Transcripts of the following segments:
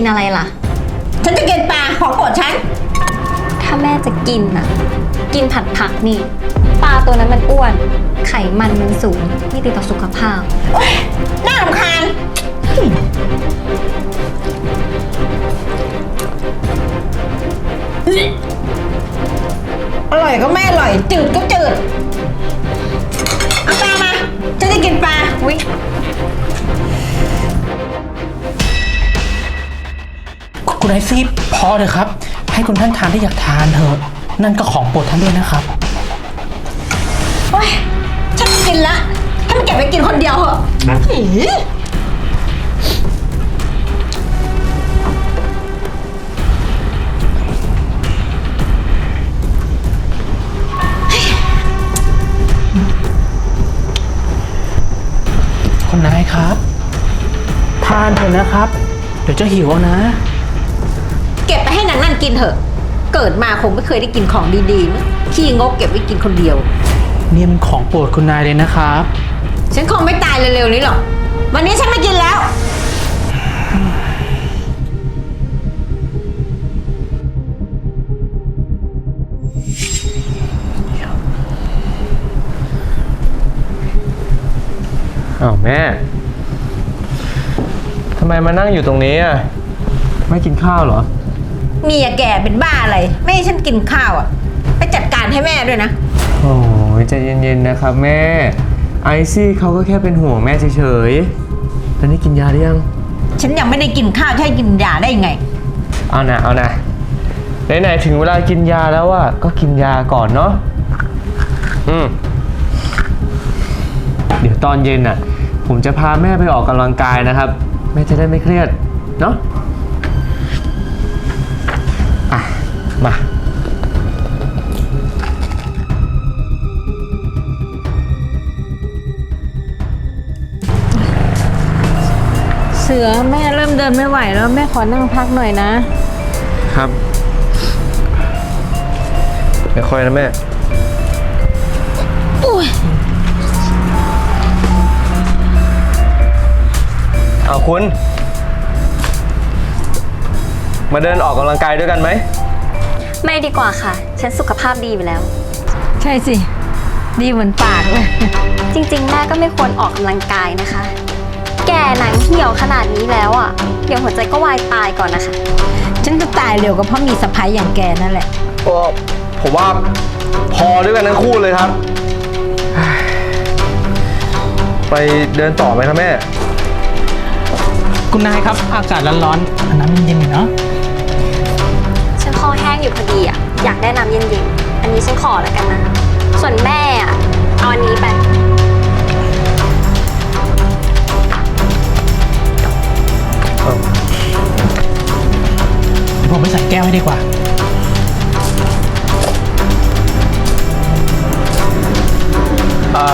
กินอะไรล่ะ ฉันจะกินปลาของโปรดฉัน ถ้าแม่จะกินน่ะ กินผัดผักนี่ ปลาตัวนั้นมันอ้วน ไขมันมันสูง ไม่ดีต่อสุขภาพ โอ๊ยน่ารำคาญ อเถอะครับ ให้คุณท่านทานได้อยากทานเถอะ นั่นก็ของโปรดท่านด้วยนะครับ โอ๊ยฉันไม่กินละให้มันเก็บไปกินคนเดียวเหอะอี๋คุณนายครับ ทานเถอะนะครับ เดี๋ยวจะหิวเอานะ เก็บไปให้นางนั่นกินเถอะ เกิดมาคงไม่เคยได้กินของดีๆมั้งขี้งกเก็บไว้กินคนเดียว เนี่ยมันของโปรดคุณนายเลยนะครับ ฉันคงไม่ตายเร็วๆนี้หรอก วันนี้ฉันไม่กินแล้ว อ้าวแม่ ทำไมมานั่งอยู่ตรงนี้อะ ไม่กินข้าวเหรอ เมียแก่เป็นบ้าอะไร ไม่ให้ฉันกินข้าวอะ ไปจัดการให้แม่ด้วยนะ โอ้ยใจเย็นๆนะครับแม่ ไอซี่เขาก็แค่เป็นห่วงแม่เฉยๆตอนนี้กินยาหรือยัง ฉันยังไม่ได้กินข้าวจะให้กินยาได้ยังไง เอานะเอานะไหนๆถึงเวลากินยาแล้วอะก็กินยาก่อนเนาะอืมเดี๋ยวตอนเย็นอะ ผมจะพาแม่ไปออกกำลังกายนะครับ แม่จะได้ไม่เครียด เนาะ อะ มาเสือแม่เริ่มเดินไม่ไหวแล้วแม่ขอนั่งพักหน่อยนะ ครับ ไม่ค่อยนะแม่ เอาคุณ มาเดินออกกำลังกายด้วยกันไหม ไม่ดีกว่าค่ะ ฉันสุขภาพดีอยู่แล้ว ใช่สิ ดีเหมือนปากเลย จริงๆ แม่ก็ไม่ควรออกกำลังกายนะคะ แก่หนังเหี่ยวขนาดนี้แล้วอะ เดี๋ยวหัวใจก็วายตายก่อนนะคะ ฉันจะตายเร็วก็เพราะมีสะพ้ายอย่างแกนั่นแหละ ก็ผมว่าพอด้วยกันทั้งคู่เลยครับ ไปเดินต่อไหมครับแม่ คุณนายครับ อากาศร้อนๆอันน้ำเย็นๆหน่อยเนาะฉันค อแห้งอยู่พอดีอะ อยากได้น้ำเย็นๆ อันนี้ฉันขอแล้วกันนะ ส่วนแม่อะ เอาอันนี้ไปเดี๋ยวผมไปใส่แก้วให้ดีกว่า อ่า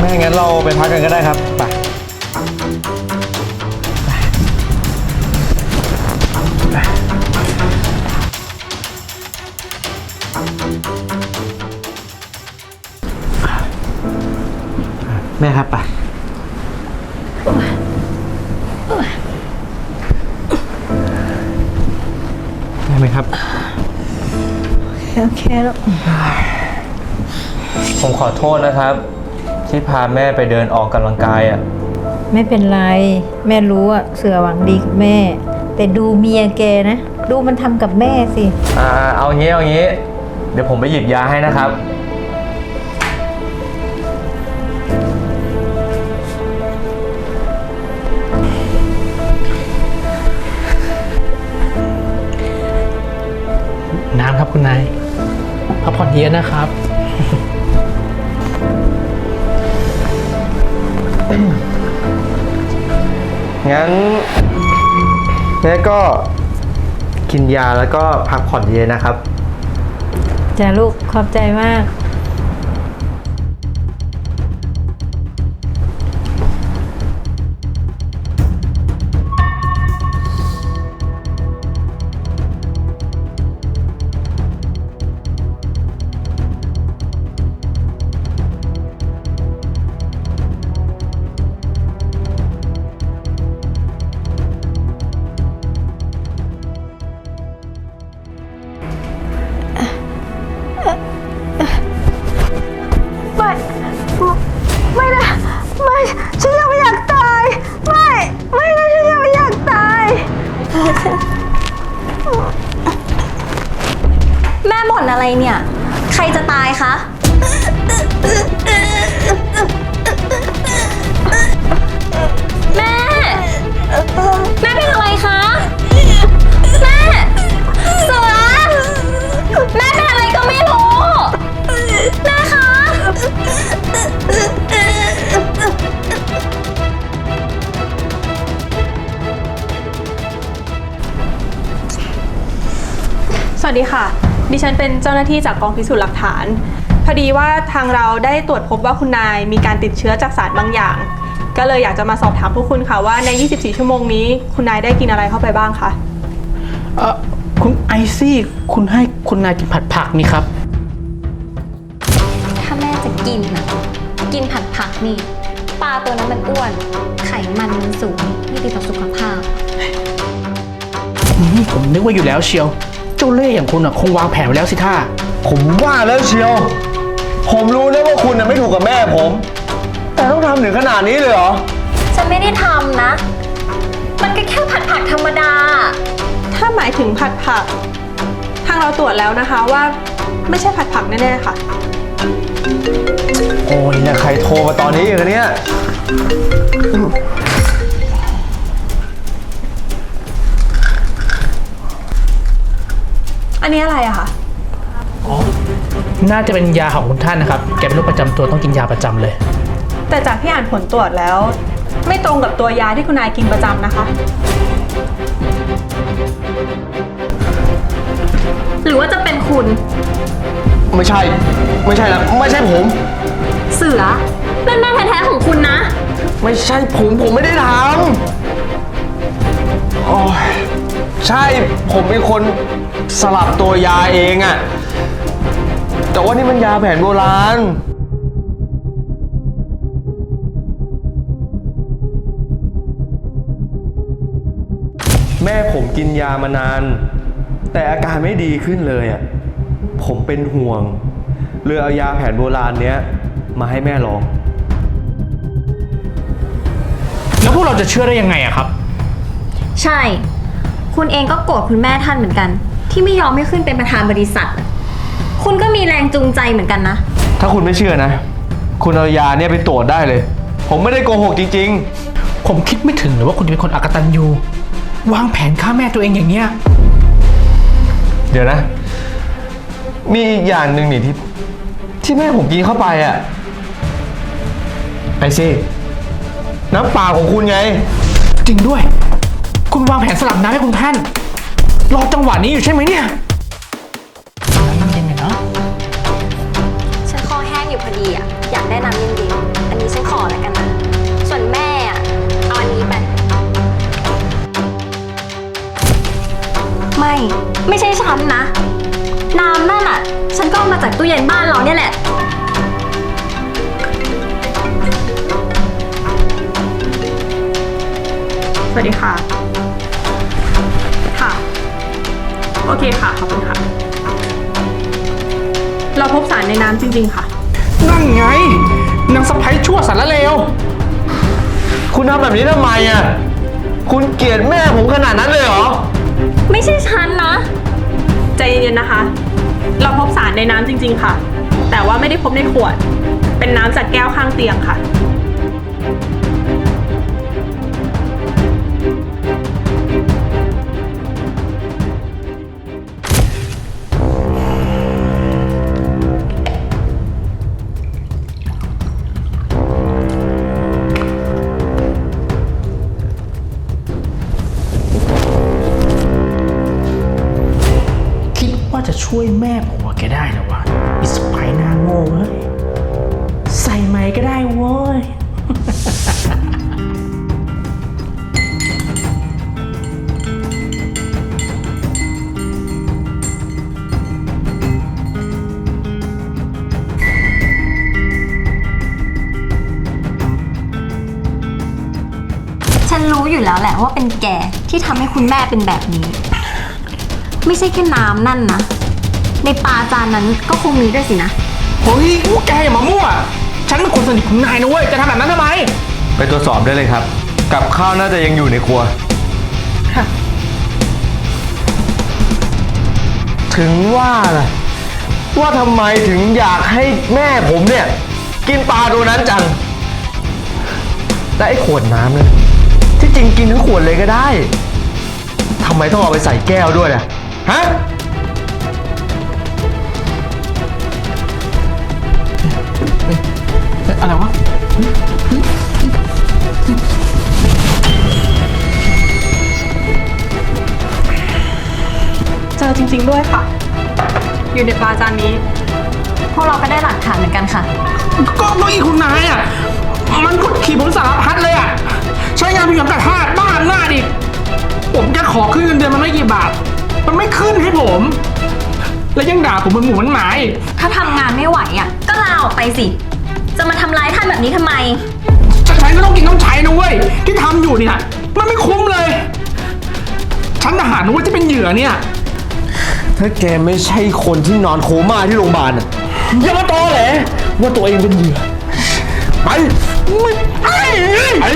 แม่งั้นเราไปพักกันก็ได้ครับไป ม่ครับไปได้ไหมครับ โอเคแล้วผมขอโทษนะครับ ที่พาแม่ไปเดินออกกำลังกายอะ ไม่เป็นไร แม่รู้อะเสือหวังดีกับแม่ แต่ดูเมียแกนะ ดูมันทำกับแม่สิ อ่า เอางี้เอางี้ เดี๋ยวผมไปหยิบยาให้นะครับ ครับคุณนายพักผ่อนเยอะนะครับ งั้นแม่ก็กินยาแล้วก็พักผ่อนเยอะนะครับ จ้าลูกขอบใจมาก อะไรคะ แม่ แม่เป็นอะไรคะ แม่เสือแม่เป็นอะไรก็ไม่รู้ แม่คะ สวัสดีค่ะ ดิฉันเป็นเจ้าหน้าที่จากกองพิสูจน์หลักฐาน พอดีว่าทางเราได้ตรวจพบว่าคุณนายมีการติดเชื้อจากสารบางอย่าง ก็เลยอยากจะมาสอบถามพวกคุณค่ะว่าใน 24 ชั่วโมงนี้ คุณนายได้กินอะไรเข้าไปบ้างคะเออคุณไอซี่ คุณให้คุณนายกินผัดผักนี่ครับ ถ้าแม่จะกินน่ะกินผัดผักนี่ปลาตัวนั้นมันอ้วน ไขมันมันสูง ไม่ดีต่อสุขภาพอืมผมนึกว่าอยู่แล้วเชียวเจ้าเล่ห์อย่างคุณอะคงวางแผนไว้แล้วสิท่า ผมว่าแล้วเชียว ผมรู้นะว่าคุณน่ะไม่ถูกกับแม่ผม แต่ต้องทำถึงขนาดนี้เลยเหรอ ฉันไม่ได้ทำนะ มันก็แค่ผัดผักธรรมดา ถ้าหมายถึงผัดผัก ทางเราตรวจแล้วนะคะว่าไม่ใช่ผัดผักแน่ๆค่ะ โอ้ยเนี่ยใครโทรมาตอนนี้อีกันเนี่ย อันนี้อะไรอะคะ น่าจะเป็นยาของคุณท่านนะครับ แกเป็นโรคประจำตัวต้องกินยาประจำเลย แต่จากที่อ่านผลตรวจแล้ว ไม่ตรงกับตัวยาที่คุณนายกินประจำนะคะ หรือว่าจะเป็นคุณไม่ใช่ ไม่ใช่แล้วไม่ใช่ผม เสือนั่นแม่แท้ๆของคุณนะ ไม่ใช่ผมผมไม่ได้ทำโอ้ยใช่ผมเป็นคน สลับตัวยาเองอะแต่ว่านี่มันยาแผนโบราณ แม่ผมกินยามานาน แต่อาการไม่ดีขึ้นเลยอะผมเป็นห่วงเลยเอายาแผนโบราณเนี้ย มาให้แม่ลอง แล้วพวกเราจะเชื่อได้ยังไงอะครับ ใช่ คุณเองก็โกรธคุณแม่ท่านเหมือนกัน ที่ไม่ยอมให้ขึ้นเป็นประธานบริษัทอะคุณก็มีแรงจูงใจเหมือนกันนะ ถ้าคุณไม่เชื่อนะ คุณเอายาเนี่ยไปตรวจได้เลย ผมไม่ได้โกหกจริง ผมคิดไม่ถึงเลยว่าคุณจะเป็นคนอกตันยูวางแผนฆ่าแม่ตัวเองอย่างเนี้ย ๆ เดี๋ยวนะ มีอีกอย่างหนึ่งนี่ที่ ที่แม่ผมกินเข้าไปอะ ไอซี่น้ำเปล่าของคุณไง จริงด้วย คุณวางแผนสลับน้ำให้คุณท่าน รอจังหวะนี้อยู่ใช่ไหมเนี่ยน้ำเย็นๆเนาะฉันคอแห้งอยู่พอดีอะ อยากได้น้ำเย็นๆ อันนี้ฉันขอแล้วกันนะ ส่วนแม่อะเอาอันนี้ไป ไม่ ไม่ใช่ฉันนะ น้ำนั่นอะ ฉันก็เอามาจากตู้เย็นบ้านเราเนี่ยแหละ สวัสดีค่ะค่ะ โอเคค่ะ ขอบคุณค่ะ เราพบสารในน้ำจริง ๆ ค่ะ นั่นไงนางสะพ้ยชั่วสารเลว คุณทำแบบนี้ทำไมอะ คุณเกลียดแม่ผมขนาดนั้นเลยเหรอ ไม่ใช่ฉันนะ ใจเย็นๆนะคะ เราพบสารในน้ำจริง ๆ ค่ะ แต่ว่าไม่ได้พบในขวด เป็นน้ำจากแก้วข้างเตียงค่ะ แล้วแหละว่าเป็นแกที่ทำให้คุณแม่เป็นแบบนี้ ไม่ใช่แค่น้ำนั่นนะ ในปลาจานนั้นก็คงมีด้วยสินะ เฮ้ยแกอย่ามามั่ว ฉันเป็นคนสนิทของนายนะเว้ย จะทำแบบนั้นทำไม ไปตรวจสอบได้เลยครับ กับข้าวน่าจะยังอยู่ในครัว ถึงว่าล่ะ ว่าทำไมถึงอยากให้แม่ผมเนี่ย กินปลาตัวนั้นจัง และไอ้ขวดน้ำเนี่ย ที่จริงกินทั้งขวดเลยก็ได้ทำไมต้องเอาไปใส่แก้วด้วยล่ะฮะ อะไรวะ เจอจริง ๆ ด้วยค่ะ อยู่ในปลาจานนี้ พวกเราก็ได้หลักฐานเหมือนกันค่ะ ก็เมื่อกี้คุณนายอะ มันกดขี่ผมสารพัดเลยอะ ใช้งานเพียงแต่ท่าบ้าหน้าดิผมจะขอขึ้นเงินเดือนมันไม่กี่บาท มันไม่ขึ้นให้ผม แล้วยังด่าผมเหมันหมูเหมันหมาอีกถ้าทำงานไม่ไหวอะ ก็ลาออกไปสิ จะมาทำร้ายท่านแบบนี้ทำไม จะใช้ก็ต้องกินต้องใช้นะเว้ย ที่ทำอยู่เนี่ย มันไม่คุ้มเลย ฉันทหารนะเว้ยที่เป็นเหยื่อเนี่ย ถ้าแกไม่ใช่คนที่นอนโคม่าที่โรงพยาบาลน่ะอย่ามาตอแหลว่าตัวเองเป็นเหยื่อไปไม่ไปไป